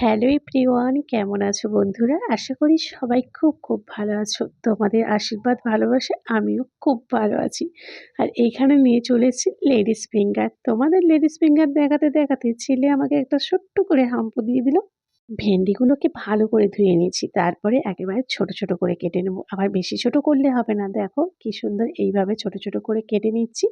Hello everyone, কেমন আছো বন্ধুরা? আশা করি সবাই খুব খুব ভালো আছো। তোমাদের আশীর্বাদ, ভালোবাসে, আমিও খুব ভালো আছি। আর এখানে নিয়ে চলেছি লেডিস ফিঙ্গার। তোমাদের লেডিস ফিঙ্গার দেখাতে দেখাতে ছেলে আমাকে একটা ছোট্ট করে হাম্পু দিয়ে দিল। ভেন্ডিগুলোকে ভালো করে ধুয়ে নিয়েছি, তারপরে একেবারে ছোট ছোট করে কেটে নেব। আবার বেশি ছোট করলে হবে না, দেখো কি সুন্দর এইভাবে ছোট ছোট করে কেটে নিচ্ছি।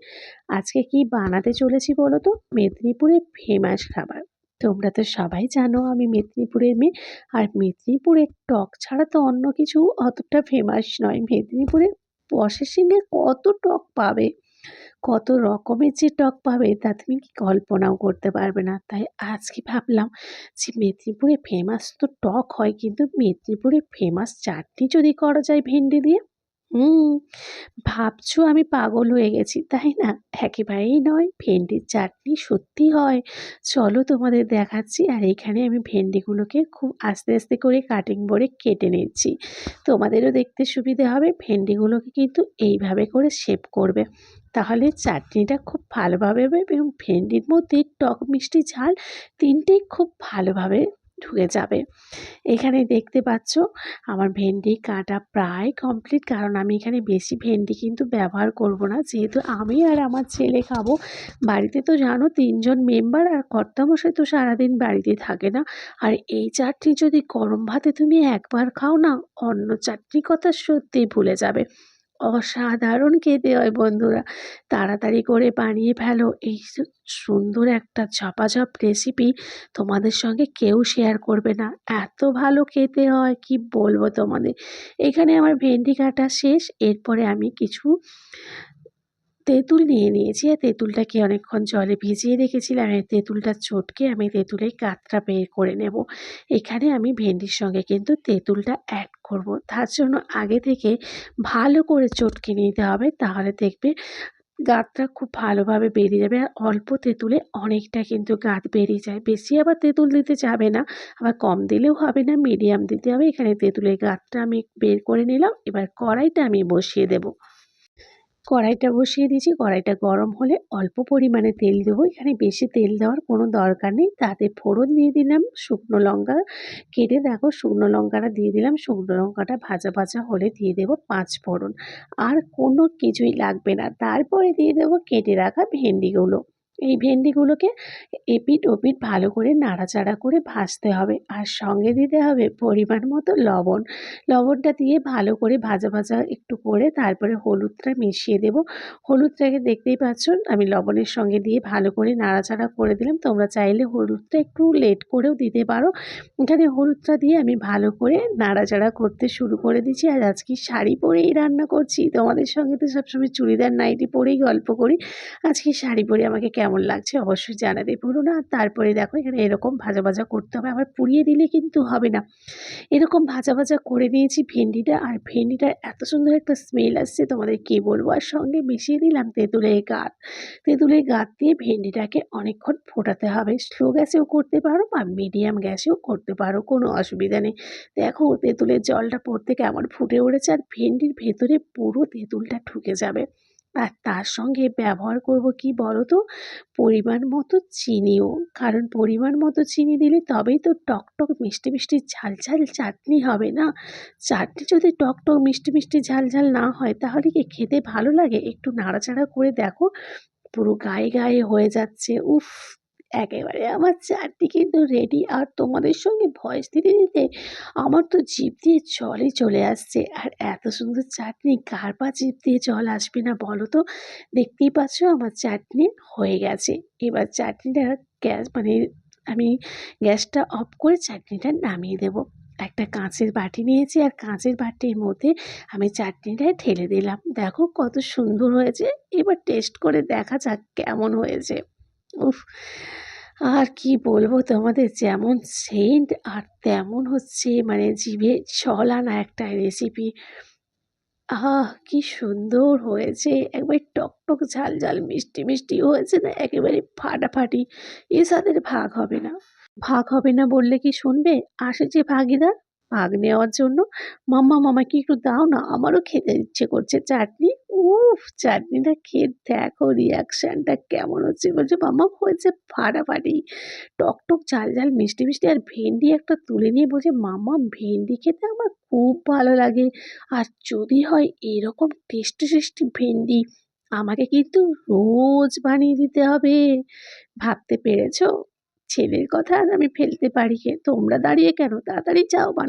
আজকে কি বানাতে চলেছি বলো তো? মেদিনীপুরের ফেমাস খাবার। তোমরা তো সবাই জানো আমি মেদিনীপুরের মেয়ে। আর মেদিনীপুরের টক ছাড়া তো অন্য কিছু অতটা ফেমাস নয়। মেদিনীপুরের প্রসেসিংয়ে কত টক পাবে, কত রকমের যে টক পাবে, তা তুমি কি কল্পনাও করতে পারবে না। তাই আজকে ভাবলাম যে মেদিনীপুরে ফেমাস তো টক হয়, কিন্তু মেদিনীপুরে ফেমাস চাটনি যদি করা যায় ভেন্ডি দিয়ে হুম, ভাবছ আমি পাগল হয়ে গেছি, তাই না? একেবারেই নয়, ভেন্ডির চাটনি সত্যি হয়। চলো তোমাদের দেখাচ্ছি, আর এখানে আমি ভেন্ডিগুলোকে খুব আস্তে আস্তে করে কাটিং বোর্ডে কেটে নিচ্ছি। তোমাদেরও দেখতে সুবিধে হবে, ভেন্ডিগুলোকে কিন্তু এইভাবে করে শেপ করবে। তাহলে চাটনিটা খুব ভালোভাবে এবং ভেন্ডির মধ্যে টক মিষ্টি ঝাল তিনটেই খুব ভালোভাবে ঢুকে যাবে। এখানে দেখতে পাচ্ছ, আমার ভেন্ডি কাটা প্রায় কমপ্লিট কারণ আমি এখানে বেশি ভেন্ডি কিন্তু ব্যবহার করব না। যেহেতু আমি আর আমার ছেলে খাব, বাড়িতে তো জানো তিনজন মেম্বার আর কর্তামশাই তো সারাদিন বাড়িতে থাকে না। আর এই চাটনি যদি গরম ভাতে তুমি একবার খাও না, অন্য চাটনি কথা সত্যিই ভুলে যাবে। অসাধারণ খেতে হয় বন্ধুরা। তাড়াতাড়ি করে বানিয়ে ফেলো। এই সুন্দর একটা ঝপাঝপ রেসিপি তোমাদের সঙ্গে কেউ শেয়ার করবে না। এত ভালো খেতে হয়, কি বলব তোমাদের? এখানে আমার ভেন্ডি কাটা শেষ। এরপরে আমি কিছু তেঁতুল নিয়ে নিয়েছি। আর তেঁতুলটাকে অনেকক্ষণ জলে ভিজিয়ে রেখেছিলাম। এই তেঁতুলটা চটকে আমি তেঁতুলের কাতটা বের করে নেব। এখানে আমি ভেন্ডির সঙ্গে কিন্তু তেঁতুলটা অ্যাড করব। তার জন্য আগে থেকে ভালো করে চটকে নিতে হবে। তাহলে দেখবে গাঁতটা খুব ভালোভাবে বেরিয়ে যাবে। আর অল্প তেঁতুলে অনেকটা কিন্তু গাঁত বেরিয়ে যায়। বেশি আবার তেঁতুল দিতে যাবে না। আবার কম দিলেও হবে না মিডিয়াম দিতে হবে। এখানে তেঁতুলের গাঁতটা আমি বের করে নিলাম। এবার কড়াইটা আমি বসিয়ে দেবো। কড়াইটা বসিয়ে দিয়েছি। কড়াইটা গরম হলে অল্প পরিমাণে তেল দেবো। এখানে বেশি তেল দেওয়ার কোনো দরকার নেই। তাতে ফোড়ন দিয়ে দিলাম শুকনো লঙ্কা কেটে। দেখো শুকনো লঙ্কাটা দিয়ে দিলাম। শুকনো লঙ্কাটা ভাজা ভাজা হলে দিয়ে দেবো পাঁচ ফোড়ন। আর কোনো কিছুই লাগবে না। তারপরে দিয়ে দেবো কেটে রাখা ভেন্ডিগুলো। এই ভেন্ডিগুলোকে এপিট ওপিট ভালো করে নাড়াচাড়া করে ভাজতে হবে। আর সঙ্গে দিতে হবে পরিমাণ মতো লবণ। লবণটা দিয়ে ভালো করে ভাজা ভাজা একটু করে তারপরে হলুদটা মিশিয়ে দেব। হলুদটাকে দেখতেই পাচ্ছ, আমি লবণের সঙ্গে দিয়ে ভালো করে নাড়াচাড়া করে দিলাম। তোমরা চাইলে হলুদটা একটু লেট করেও দিতে পারো। এখানে হলুদটা দিয়ে আমি ভালো করে নাড়াচাড়া করতে শুরু করে দিচ্ছি আর আজকে শাড়ি পরেই রান্না করছি। তোমাদের সঙ্গে তো সবসময় চুড়িদার নাইটি পরেই গল্প করি। আজকে শাড়ি পরে আমাকে কেমন কেমন লাগছে অবশ্যই জানাতে ভুলো না। তারপরে দেখো এখানে এরকম ভাজা ভাজা করতে হবে। আবার পুড়িয়ে দিলে কিন্তু হবে না। এরকম ভাজা ভাজা করে নিয়েছি ভেন্ডিটা আর ভেন্ডিটার এত সুন্দর একটা স্মেল আসছে তোমাদের কী বলব? আর সঙ্গে মিশিয়ে দিলাম তেঁতুলের গাত। তেঁতুলের গাত দিয়ে ভেন্ডিটাকে অনেকক্ষণ ফোটাতে হবে। স্লো গ্যাসেও করতে পারো বা মিডিয়াম গ্যাসেও করতে পারো, কোনো অসুবিধা নেই। দেখো তেঁতুলের জলটা পড়তে কেমন ফুটে উঠেছে আর ভেন্ডির ভেতরে পুরো তেঁতুলটা ঢুকে যাবে। আর তার সঙ্গে ব্যবহার করব কি বলো তো পরিমাণ মতো চিনিও। কারণ পরিমাণ মতো চিনি দিলে তবেই তো টকটক টক মিষ্টি মিষ্টি ঝাল ঝাল চাটনি হবে না? চাটনি যদি টকটক টক মিষ্টি মিষ্টি ঝাল ঝাল না হয়, তাহলে কি খেতে ভালো লাগে? একটু নাড়াচাড়া করে দেখো। পুরো গায়ে গায়ে হয়ে যাচ্ছে। উফ! একেবারে আমার চাটনি কিন্তু রেডি আর তোমাদের সঙ্গে ভয়েস দিতে দিতে আমার তো জিপ দিয়ে জলই চলে আসছে। আর এত সুন্দর চাটনি, কার পা জিভ দিয়ে জল আসবে না বলো তো? দেখতেই পাচ্ছ আমার চাটনি হয়ে গেছে। এবার চাটনিটা গ্যাস মানে আমি গ্যাসটা অফ করে চাটনিটা নামিয়ে দেবো। একটা কাঁচের বাটি নিয়েছি আর কাঁচের বাটির মধ্যে আমি চাটনিটা ঢেলে দিলাম। দেখো কত সুন্দর হয়েছে। এবার টেস্ট করে দেখা যাক কেমন হয়েছে। উফ আর কি বলব তোমাদের? যেমন সেন্ট আর তেমন হচ্ছে মানে জিভে জল আনা একটা রেসিপি আহ, কি সুন্দর হয়েছে। একবার টক টক, ঝাল ঝাল, মিষ্টি মিষ্টি হয়েছে না? একেবারে ফাটাফাটি। এ সাদের ভাগ হবে না। ভাগ হবে না বললে কি শুনবে? আসে যে ভাগিদার, ভাগ নেওয়ার জন্য। মাম্মাম আমাকে একটু দাও না? আমারও খেতে ইচ্ছে করছে। চাটনি উফ চাটনিটা খেয়ে দেখো রিয়াকশানটা কেমন হচ্ছে? বলছে মাম্মাম হয়েছে ফাটাফাটি। টক টক ঝাল মিষ্টি মিষ্টি আর ভেন্ডি একটা তুলে নিয়ে বলছে মাম্মাম ভেন্ডি খেতে আমার খুব ভালো লাগে। আর যদি হয় এরকম টেস্টি টেস্টি ভেন্ডি, আমাকে কিন্তু রোজ বানিয়ে দিতে হবে। ভাবতে পেরেছ? ছেলের কথা আর আমি ফেলতে পারি তোমরা দাঁড়িয়ে কেন? তাড়াতাড়ি যাও বানিয়ে